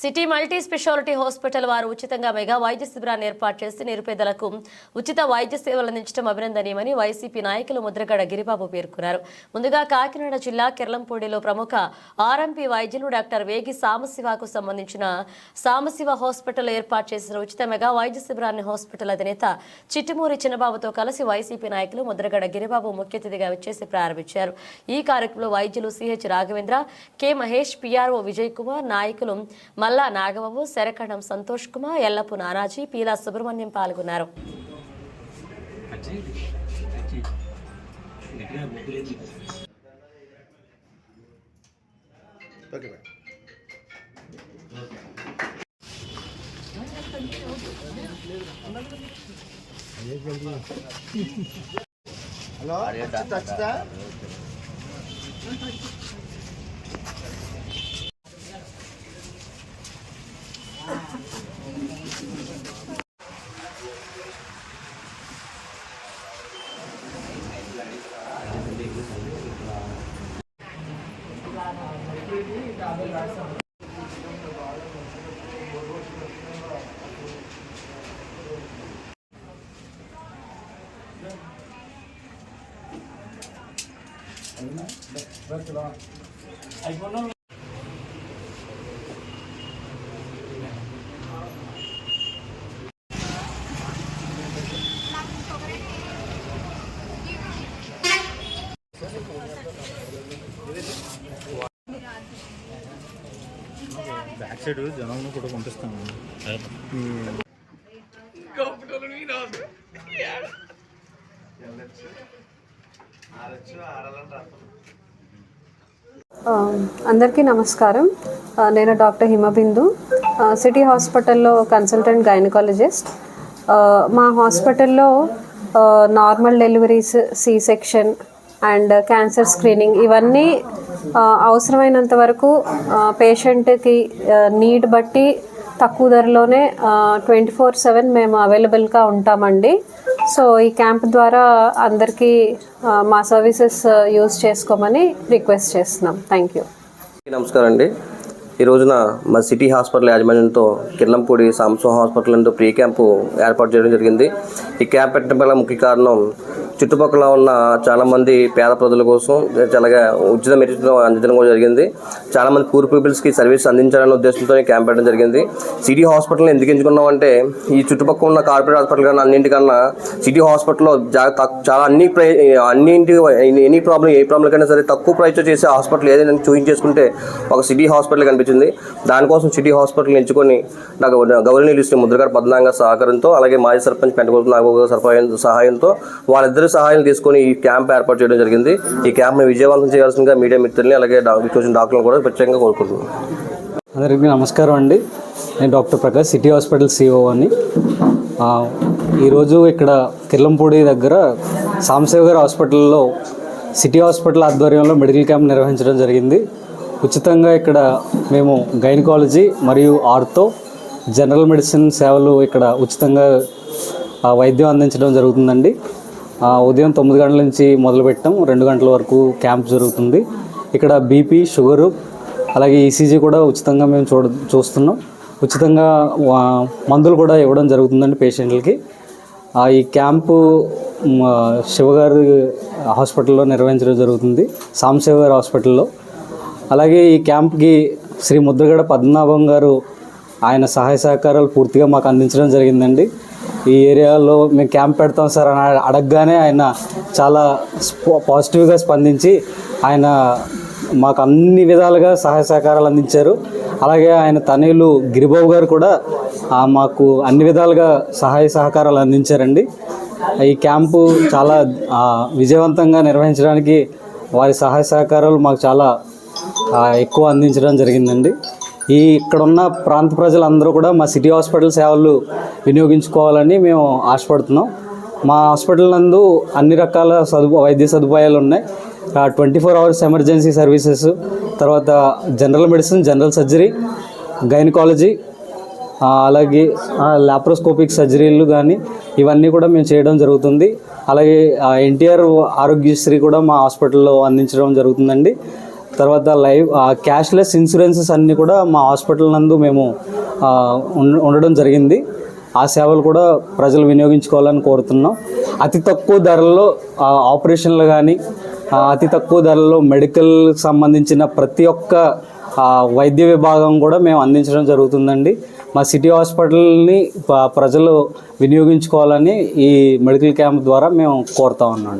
City multi speciality hospital వారు ఉచితంగా mega వైద్య శిబిరాన్ని ఏర్పాటు చేసి నిరుపేదలకు ఉచిత వైద్య సేవలు అందించడం అభినందనీయమని వైసీపీ నాయకులు ముద్రగడ గిరిబాబు పేర్కొన్నారు. ముందుగా కాకినాడ జిల్లా కిర్లంపూడిలో ప్రముఖ ఆర్ఎంపీ వైద్యులు డాక్టర్ వేగి సామశివకు సంబంధించిన సామశివ హాస్పిటల్ ఏర్పాటు చేసిన ఉచిత మెగా వైద్య శిబిరాన్ని హాస్పిటల్ అధినేత చిట్టుమూరి చిన్నబాబుతో కలిసి వైసీపీ నాయకులు ముద్రగడ గిరిబాబు ముఖ్య అతిథిగా వచ్చేసి ప్రారంభించారు. ఈ కార్యక్రమంలో వైద్యులు CH Raghavendra K Mahesh PRO Vijay Kumar నాయకులు మల్లా నాగబాబు శరకణం సంతోష్ కుమార్ ఎల్లపు నానాజీ పీలా సుబ్రహ్మణ్యం పాల్గొన్నారు. Okay madam hello touch టచ్దా side జనాలను కూడా పంపిస్తాను. అందరికీ నమస్కారం. నేను డాక్టర్ హిమబిందు సిటీ హాస్పిటల్లో కన్సల్టెంట్ గైనకాలజిస్ట్. మా హాస్పిటల్లో normal deliveries C section and cancer screening ఇవన్నీ అవసరమైనంత వరకు పేషెంట్కి నీడ్ బట్టి తక్కువ ధరలోనే ట్వంటీ ఫోర్ సెవెన్ మేము అవైలబుల్గా ఉంటామండి. సో ఈ క్యాంప్ ద్వారా అందరికీ మా సర్వీసెస్ యూజ్ చేసుకోమని రిక్వెస్ట్ చేస్తున్నాం. Thank you. నమస్కారం అండి. ఈ రోజున మా సిటీ హాస్పిటల్ యాజమాన్యంతో కిర్లంపూడి సాంసో హాస్పిటల్ నందు ప్రీ క్యాంపు ఏర్పాటు చేయడం జరిగింది. ఈ క్యాంప్ పెట్టడం వల్ల ముఖ్య కారణం చుట్టుపక్కల ఉన్న చాలామంది పేద ప్రజల కోసం చాలాగా ఉచిత మెడిసిన్ అందించడం కూడా జరిగింది. చాలామంది పూర్ పీపుల్స్కి సర్వీస్ అందించాలనే ఉద్దేశంతో క్యాంప్ పెట్టడం జరిగింది. సిటీ హాస్పిటల్ ఎందుకు ఎంచుకున్నామంటే ఈ చుట్టుపక్కల ఉన్న కార్పొరేట్ హాస్పిటల్ కన్నా అన్నింటికన్నా సిటీ హాస్పిటల్లో చాలా అన్ని ప్రై అన్నింటి ఎనీ ప్రాబ్లం ఏ ప్రాబ్లం కైనా సరే తక్కువ ప్రైస్తో చేసే హాస్పిటల్ ఏదైనా చూపించేసుకుంటే ఒక సిటీ హాస్పిటల్ కనిపించింది. దానికోసం సిటీ హాస్పిటల్ ఎంచుకొని నాకు గౌరవ శ్రీ ముద్రగారు పద్నాంగ సహకారంతో అలాగే మాజీ సర్పంచ్ పెంటగోలు నాగోగ గారి సహాయంతో వాళ్ళిద్దరు సహాయం తీసుకొని ఈ క్యాంప్ ఏర్పాటు చేయడం జరిగింది. ఈ క్యాంప్ని విజయవంతం చేయాల్సిందిగా మీడియా మిత్రుల్ని అలాగే వచ్చిన డాక్టర్లను కూడా ప్రత్యేకంగా కోరుకుంటున్నాను అందరికీ నమస్కారం అండి. నేను doctor Prakash city hospital CO అని ఈరోజు ఇక్కడ కిర్లంపూడి దగ్గర సాంబశివ గారి హాస్పిటల్లో సిటీ హాస్పిటల్ ఆధ్వర్యంలో మెడికల్ క్యాంప్ నిర్వహించడం జరిగింది. ఉచితంగా ఇక్కడ మేము గైనకాలజీ మరియు ఆర్థో జనరల్ మెడిసిన్ సేవలు ఇక్కడ ఉచితంగా వైద్యం అందించడం జరుగుతుందండి. ఉదయం తొమ్మిది గంటల నుంచి మొదలుపెట్టాం. రెండు గంటల వరకు క్యాంప్ జరుగుతుంది. ఇక్కడ బీపీ షుగరు అలాగే ఈసీజీ కూడా ఉచితంగా మేము చూడ చూస్తున్నాం. ఉచితంగా మందులు కూడా ఇవ్వడం జరుగుతుందండి పేషెంట్లకి. ఈ క్యాంపు శివగారి హాస్పిటల్లో నిర్వహించడం జరుగుతుంది. సాంశివ గారి హాస్పిటల్లో. అలాగే ఈ క్యాంప్కి శ్రీ ముద్రగడ పద్మనాభం గారు ఆయన సహాయ సహకారాలు పూర్తిగా మాకు అందించడం జరిగిందండి. ఈ ఏరియాలో మేము క్యాంప్ పెడతాం సార్ అని అడగగానే ఆయన చాలా పాజిటివ్గా స్పందించి ఆయన మాకు అన్ని విధాలుగా సహాయ సహకారాలు అందించారు. అలాగే ఆయన తనయులు గిరిబాబు గారు కూడా మాకు అన్ని విధాలుగా సహాయ సహకారాలు అందించారండి. ఈ క్యాంపు చాలా విజయవంతంగా నిర్వహించడానికి వారి సహాయ సహకారాలు మాకు చాలా ఎక్కువ అందించడం జరిగిందండి. ఈ ఇక్కడ ఉన్న ప్రాంత ప్రజలందరూ కూడా మా సిటీ హాస్పిటల్ సేవలు వినియోగించుకోవాలని మేము ఆశపడుతున్నాం. మా హాస్పిటల్ నందు అన్ని రకాల సదుపా వైద్య సదుపాయాలు ఉన్నాయి. Twenty four hours emergency services తర్వాత general medicine general surgery gynaecology అలాగే లాప్రోస్కోపిక్ సర్జరీలు కానీ ఇవన్నీ కూడా మేము చేయడం జరుగుతుంది. అలాగే ఎన్టీఆర్ ఆరోగ్యశ్రీ కూడా మా హాస్పిటల్లో అందించడం జరుగుతుందండి. తర్వాత లైవ్ క్యాష్లెస్ ఇన్సూరెన్సెస్ అన్నీ కూడా మా హాస్పిటల్ నందు మేము ఉండడం జరిగింది. ఆ సేవలు కూడా ప్రజలు వినియోగించుకోవాలని కోరుతున్నాం. అతి తక్కువ ధరల్లో ఆపరేషన్లు కానీ అతి తక్కువ ధరల్లో మెడికల్ సంబంధించిన ప్రతి ఒక్క వైద్య విభాగం కూడా మేము అందించడం జరుగుతుందండి. మా సిటీ హాస్పిటల్ని ప్రజలు వినియోగించుకోవాలని ఈ మెడికల్ క్యాంప్ ద్వారా మేము కోరుతా ఉన్నాం